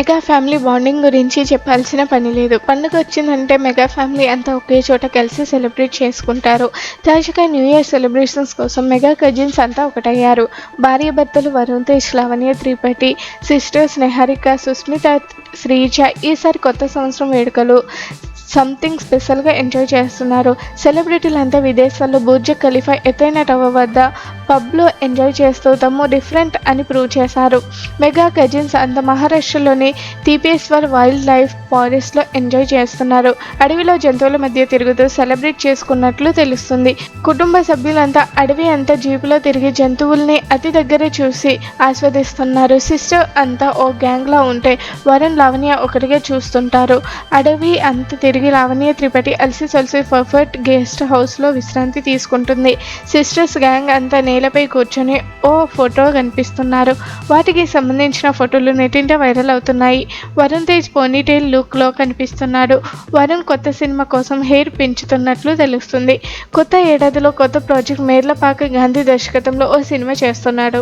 Mega family bonding గురించి చెప్పాల్సిన పని లేదు. పండుగ వచ్చిందంటే మెగా ఫ్యామిలీ అంతా ఒకే చోట కలిసి సెలబ్రేట్ చేసుకుంటారు. తాజాగా న్యూ ఇయర్ సెలబ్రేషన్స్ కోసం మెగా కజిన్స్ అంతా ఒకటయ్యారు. భార్యాభర్తలు వరుణ్ తేజ్ లావణ్య త్రిపాఠి సిస్టర్స్ నెహారిక సుస్మిత శ్రీజ ఈసారి కొత్త సంవత్సరం వేడుకలు సంథింగ్ స్పెషల్గా ఎంజాయ్ చేస్తున్నారు. సెలబ్రిటీలంతా విదేశాల్లో బుర్జ్ ఖలీఫా ఎత్తైన టవర్ వద్ద పబ్లో ఎంజాయ్ చేస్తూ తమ్ము డిఫరెంట్ అని ప్రూవ్ చేశారు. మెగా కజిన్స్ అంత మహారాష్ట్రలోని తీపేశ్వర్ వైల్డ్ లైఫ్ ఫారెస్ట్లో ఎంజాయ్ చేస్తున్నారు. అడవిలో జంతువుల మధ్య తిరుగుతూ సెలబ్రేట్ చేసుకున్నట్లు తెలుస్తుంది. కుటుంబ సభ్యులంతా అడవి అంతా జీపులో తిరిగి జంతువుల్ని అతి దగ్గర చూసి ఆస్వాదిస్తున్నారు. సిస్టర్ అంతా ఓ గ్యాంగ్లా ఉంటే వరుణ్ లావణ్య ఒకటిగా చూస్తుంటారు. అడవి అంత తిరిగి లావణ్య త్రిపటి అలసి సొలసి పర్ఫెక్ట్ గెస్ట్ హౌస్లో విశ్రాంతి తీసుకుంటుంది. సిస్టర్స్ గ్యాంగ్ అంతా నేలపై కూర్చొని ఓ ఫోటో కనిపిస్తున్నారు. వాటికి సంబంధించిన ఫోటోలు నెటింట వైరల్ అవుతున్నాయి. వరుణ్ తేజ్ పోనీటైల్ లుక్లో కనిపిస్తున్నాడు. వరుణ్ కొత్త సినిమా కోసం హెయిర్ పెంచుతున్నట్లు తెలుస్తుంది. కొత్త ఏడాదిలో కొత్త ప్రాజెక్ట్ మేర్లపాక గాంధీ దర్శకత్వంలో ఓ సినిమా చేస్తున్నాడు.